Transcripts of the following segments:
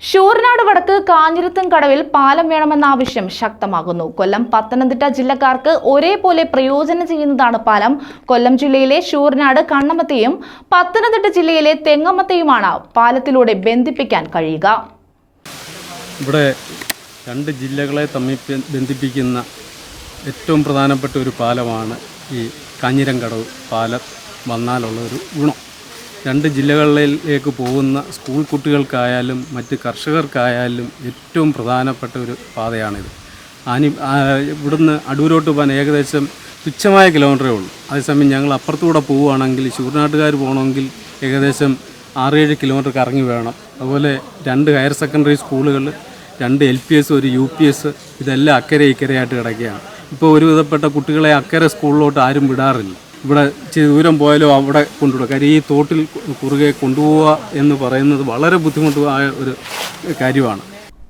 ഷൂർനാട് വടക്ക് കാഞ്ഞിരത്തും കടവിൽ പാലം വേണമെന്ന ആവശ്യം ശക്തമാകുന്നു. കൊല്ലം പത്തനംതിട്ട ജില്ലക്കാർക്ക് ഒരേപോലെ പ്രയോജനം ചെയ്യുന്നതാണ് പാലം. കൊല്ലം ജില്ലയിലെ ഷൂർനാട് കണ്ണമത്തെയും പത്തനംതിട്ട ജില്ലയിലെ തെങ്ങമത്തെയുമാണ് പാലത്തിലൂടെ ബന്ധിപ്പിക്കാൻ കഴിയുക. ഇവിടെ രണ്ട് ജില്ലകളെ തമ്മിൽ ബന്ധിപ്പിക്കുന്ന ഏറ്റവും പ്രധാനപ്പെട്ട ഒരു പാലമാണ് ഈ കാഞ്ഞിരംകടവ് പാലം വന്നാലുള്ള ഒരു ഗുണം. രണ്ട് ജില്ലകളിലേക്ക് പോകുന്ന സ്കൂൾ കുട്ടികൾക്കായാലും മറ്റ് കർഷകർക്കായാലും ഏറ്റവും പ്രധാനപ്പെട്ട ഒരു പാതയാണിത്. ആ, ഇവിടുന്ന് അടൂരോട്ട് പോകാൻ ഏകദേശം തുച്ഛമായ കിലോമീറ്ററേ ഉള്ളൂ. അതേസമയം ഞങ്ങൾ അപ്പുറത്തൂടെ പോവുകയാണെങ്കിൽ ചൂർനാട്ടുകാർ പോകണമെങ്കിൽ ഏകദേശം ആറേഴ് കിലോമീറ്റർ കറങ്ങി വേണം. അതുപോലെ രണ്ട് ഹയർ സെക്കൻഡറി സ്കൂളുകൾ രണ്ട് എൽ പി എസ് ഒരു യു പി എസ് ഇതെല്ലാം അക്കരെ ഇക്കരയായിട്ട് കിടക്കുകയാണ്. ഇപ്പോൾ ഒരുവിധപ്പെട്ട കുട്ടികളെ അക്കരെ സ്കൂളിലോട്ട് ആരും വിടാറില്ല. ഇവിടെ ഇച്ചിരി ദൂരം പോയാലും അവിടെ കൊണ്ടുവിടുക കാര്യം ഈ തോട്ടിൽ കുറുകെ കൊണ്ടുപോവുക എന്ന് പറയുന്നത് വളരെ ബുദ്ധിമുട്ടായ ഒരു കാര്യമാണ്.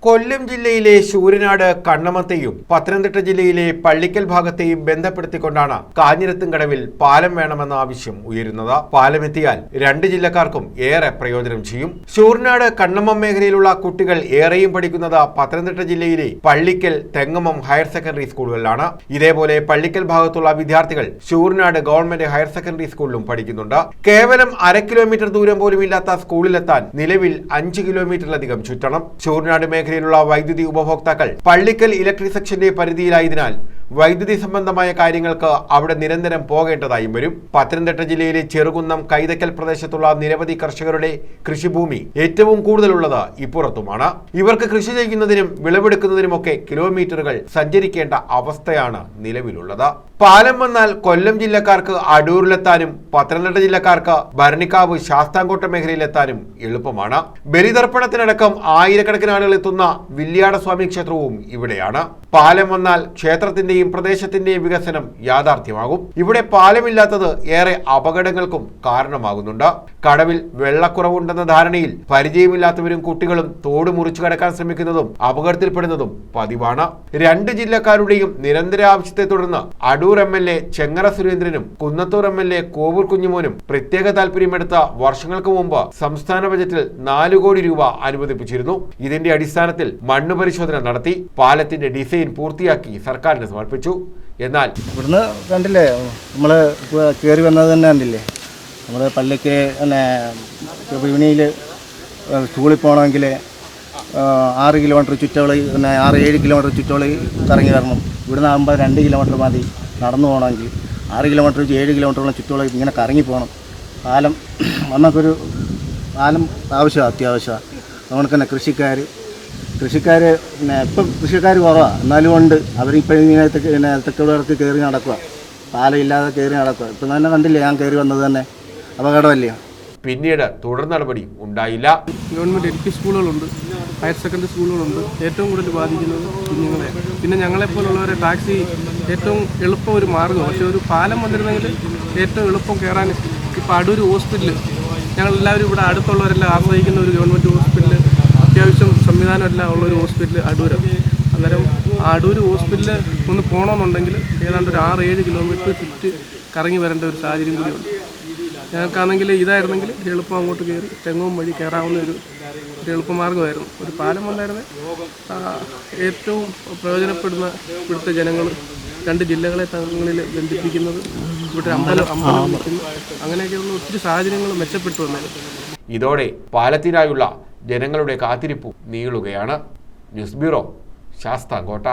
കൊല്ലം ജില്ലയിലെ ശൂരനാട് കണ്ണമത്തെയും പത്തനംതിട്ട ജില്ലയിലെ പള്ളിക്കൽ ഭാഗത്തെയും ബന്ധപ്പെടുത്തിക്കൊണ്ടാണ് കാഞ്ഞിരത്തും കടവിൽ പാലം വേണമെന്ന ആവശ്യം ഉയരുന്നത്. പാലമെത്തിയാൽ രണ്ട് ജില്ലക്കാർക്കും ഏറെ പ്രയോജനം ചെയ്യും. ശൂരനാട് കണ്ണമ്മം മേഖലയിലുള്ള കുട്ടികൾ ഏറെയും പഠിക്കുന്നത് പത്തനംതിട്ട ജില്ലയിലെ പള്ളിക്കൽ തെങ്ങമം ഹയർ സെക്കൻഡറി സ്കൂളുകളിലാണ്. ഇതേപോലെ പള്ളിക്കൽ ഭാഗത്തുള്ള വിദ്യാർത്ഥികൾ ശൂരനാട് ഗവൺമെന്റ് ഹയർ സെക്കൻഡറി സ്കൂളിലും പഠിക്കുന്നുണ്ട്. കേവലം അര കിലോമീറ്റർ ദൂരം പോലും ഇല്ലാത്ത സ്കൂളിലെത്താൻ നിലവിൽ അഞ്ച് കിലോമീറ്ററിലധികം ചുറ്റണം. ശൂരനാട് മേഖലയിലുള്ള വൈദ്യുതി ഉപഭോക്താക്കൾ പള്ളിക്കൽ ഇലക്ട്രിക് സെക്ഷന്റെ പരിധിയിലായതിനാൽ വൈദ്യുതി സംബന്ധമായ കാര്യങ്ങൾക്ക് അവിടെ നിരന്തരം പോകേണ്ടതായും വരും. പത്തനംതിട്ട ജില്ലയിലെ ചെറുകുന്നം കൈതക്കൽ പ്രദേശത്തുള്ള നിരവധി കർഷകരുടെ കൃഷിഭൂമി ഏറ്റവും കൂടുതലുള്ളത് ഇപ്പുറത്തുമാണ്. ഇവർക്ക് കൃഷി ചെയ്യുന്നതിനും വിളവെടുക്കുന്നതിനുമൊക്കെ കിലോമീറ്ററുകൾ സഞ്ചരിക്കേണ്ട അവസ്ഥയാണ് നിലവിലുള്ളത്. പാലം വന്നാൽ കൊല്ലം ജില്ലക്കാർക്ക് അടൂരിലെത്താനും പത്തനംതിട്ട ജില്ലക്കാർക്ക് ഭരണിക്കാവ് ശാസ്താംകോട്ട മേഖലയിലെത്താനും എളുപ്പമാണ്. ബലിതർപ്പണത്തിനടക്കം ആയിരക്കണക്കിന് ആളുകൾ എത്തുന്ന വില്യാടസ്വാമി ക്ഷേത്രവും ഇവിടെയാണ്. പാലം വന്നാൽ ക്ഷേത്രത്തിന്റെയും പ്രദേശത്തിന്റെയും വികസനം യാഥാർത്ഥ്യമാകും. ഇവിടെ പാലമില്ലാത്തത് ഏറെ അപകടങ്ങൾക്കും കാരണമാകുന്നുണ്ട്. കടവിൽ വെള്ളക്കുറവുണ്ടെന്ന ധാരണയിൽ പരിചയമില്ലാത്തവരും കുട്ടികളും തോട് മുറിച്ചു കടക്കാൻ ശ്രമിക്കുന്നതും അപകടത്തിൽപ്പെടുന്നതും പതിവാണ്. രണ്ട് ജില്ലക്കാരുടെയും നിരന്തര ആവശ്യത്തെ തുടർന്ന് Adoor M L A Chengara സുരേന്ദ്രനും Kunnathur M L A Kovoor കുഞ്ഞുമോനും പ്രത്യേക താല്പര്യമെടുത്ത വർഷങ്ങൾക്ക് മുമ്പ് സംസ്ഥാന ബജറ്റിൽ നാല് കോടി രൂപ അനുവദിപ്പിച്ചിരുന്നു. ഇതിന്റെ അടിസ്ഥാനത്തിൽ മണ്ണ് പരിശോധന നടത്തി പാലത്തിന്റെ ഡിസൈൻ പൂർത്തിയാക്കി സർക്കാരിന് സമർപ്പിച്ചു. എന്നാൽ ഇവിടുന്ന് കണ്ടില്ലേ നമ്മൾ കയറി വന്നത് തന്നെ കണ്ടില്ലേ? നമ്മൾ പള്ളിക്ക് പിന്നെ വിപണിയിൽ സ്കൂളിൽ പോകണമെങ്കിൽ ആറ് കിലോമീറ്റർ ചുറ്റോളി പിന്നെ ആറ് ഏഴ് കിലോമീറ്റർ ചുറ്റോളി കറങ്ങി വരണം. ഇവിടുന്ന് ആകുമ്പോൾ രണ്ട് കിലോമീറ്റർ മതി. നടന്നു പോകണമെങ്കിൽ ആറ് കിലോമീറ്റർ ഏഴ് കിലോമീറ്ററോളം ചുറ്റോളി ഇങ്ങനെ കറങ്ങി പോകണം. പാലം നമുക്കൊരു പാലം ആവശ്യമാണ് അത്യാവശ്യമാണ് അതുകൊണ്ട് തന്നെ കൃഷിക്കാർ കൃഷിക്കാർ പിന്നെ ഇപ്പം കൃഷിക്കാർ കുറവാണ് എന്നാലും ഉണ്ട്. അവരിപ്പോൾ ഇങ്ങനെ പിന്നെ തെക്കുള്ളവർക്ക് കയറി നടക്കുക പാലം ഇല്ലാതെ കയറി നടക്കുക ഇപ്പം തന്നെ കണ്ടില്ലേ ഞാൻ കയറി വന്നത് തന്നെ. അപകടമല്ലേ? പിന്നീട് തുടർ നടപടി ഉണ്ടായില്ല. ഗവൺമെന്റ് എൽ പി സ്കൂളുകളുണ്ട് ഹയർ സെക്കൻഡറി സ്കൂളുകളുണ്ട് ഏറ്റവും കൂടുതൽ ബാധിക്കുന്നത് കുഞ്ഞുങ്ങളെ. പിന്നെ ഞങ്ങളെപ്പോലുള്ളവരെ ടാക്സി ഏറ്റവും എളുപ്പം ഒരു മാർഗം പക്ഷേ ഒരു പാലം വന്നിരുന്നെങ്കിൽ ഏറ്റവും എളുപ്പം കയറാൻ ഇപ്പോൾ അടൂർ ഹോസ്പിറ്റൽ ഞങ്ങളെല്ലാവരും ഇവിടെ അടുത്തുള്ളവരെല്ലാം ആശ്രയിക്കുന്ന ഒരു ഗവൺമെന്റ് ഹോസ്പിറ്റൽ അത്യാവശ്യം സംവിധാനമെല്ലാം ഉള്ളൊരു ഹോസ്പിറ്റൽ അടൂർ അന്നേരം അടൂർ ഹോസ്പിറ്റലിൽ ഒന്ന് പോകണമെന്നുണ്ടെങ്കിൽ ഏതാണ്ട് ഒരു ആറ് ഏഴ് കിലോമീറ്റർ ചുറ്റി കറങ്ങി വരേണ്ട ഒരു സാഹചര്യം കൂടിയുണ്ട്. ഞങ്ങൾക്കാണെങ്കിൽ ഇതായിരുന്നെങ്കിൽ എളുപ്പം അങ്ങോട്ട് കയറി തെങ്ങും വഴി കയറാവുന്ന ഒരു എളുപ്പമാർഗമായിരുന്നു ഒരു പാലം വന്നായിരുന്നെ. ഏറ്റവും പ്രയോജനപ്പെടുന്ന ഇവിടുത്തെ ജനങ്ങൾ രണ്ട് ജില്ലകളെ തങ്ങളിൽ ബന്ധിപ്പിക്കുന്നത്. ഇവിടെ അമ്പലം അമ്പലം അങ്ങനെയൊക്കെയുള്ള ഒത്തിരി സാഹചര്യങ്ങൾ മെച്ചപ്പെട്ടു വന്നത് ഇതോടെ പാലത്തിനായുള്ള ജനങ്ങളുടെ കാത്തിരിപ്പ് നീളുകയാണ്. News bureau Sasthamcotta.